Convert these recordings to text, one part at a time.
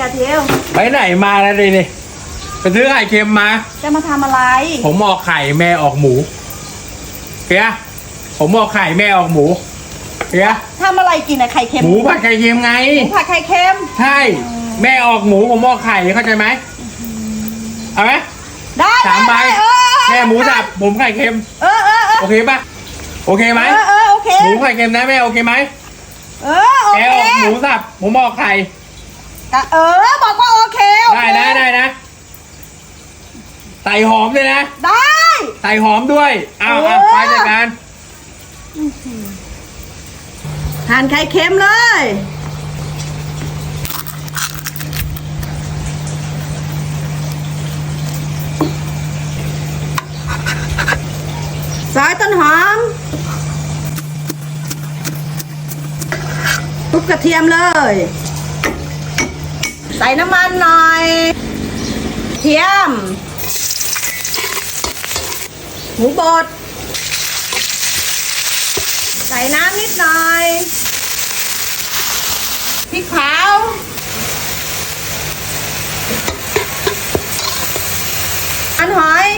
กระเทียวไปไหนมาแล้วดินี่ไปซื้อไข่เค็มมา จะมาทำอะไร ผมออกไข่แม่ออกหมูเฮียผมออกไข่แม่ออกหมูเฮียทำอะไรกินอะไข่เค็มหมูผัดไข่เค็มไง หมูผัดไข่เค็ม ใช่ แม่ออกหมูผมออกไข่เข้าใจไหมเอาไหมได้สามใบได้เออแม่หมูสับผมไข่เค็ม เออเออเออโอเคปะโอเคไหมเออเออโอเค หมูไข่เค็มนะแม่โอเคไหมเออโอแกเค ออกหมูสับผมออกไข่ ก็เออ บอกว่าโอเคโอได้เคนะได้นะใส่หอมด้วยนะได้ ใส่หอมด้วยเอาเอาเออ ไปจัดการทานไข่เค็มเลย ซอยต้นหอมทุบกระเทียมเลยใส่น้ำมันหน่อยเทียม หมูบด ใส่น้ำนิดหน่อยพริกเผาอันหอย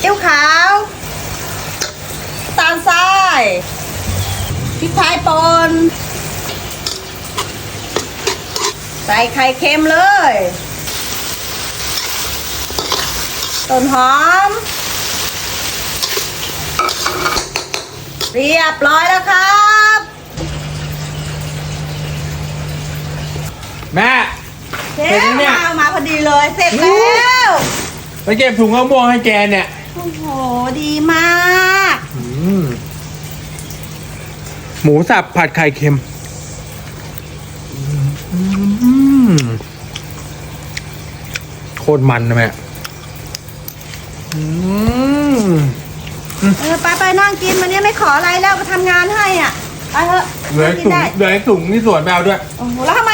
เอี้ยวขาว ตาลทรายพริกไทยป่น ใส่ไข่เค็มเลย ต้นหอม เรียบร้อยแล้วครับ แม่ เชเสร็จฟแล้วเนี่ย มามาพอดีเลย เสร็จแล้วไปเก็บถุงข้าวม่วงให้แกเนี่ยโอ้โห ดีมากอืมหมูสับผัดไข่เค็มอืม โคตรมันนะแม่อืมเออไปไปนั่งกินวันนี้ไม่ขออะไรแล้วมาทำงานให้อะไปเถอะเหลือนั่งกิถุนงได้เหลือถุงที่สวนแมวด้วย โอ้โหแล้วทำไม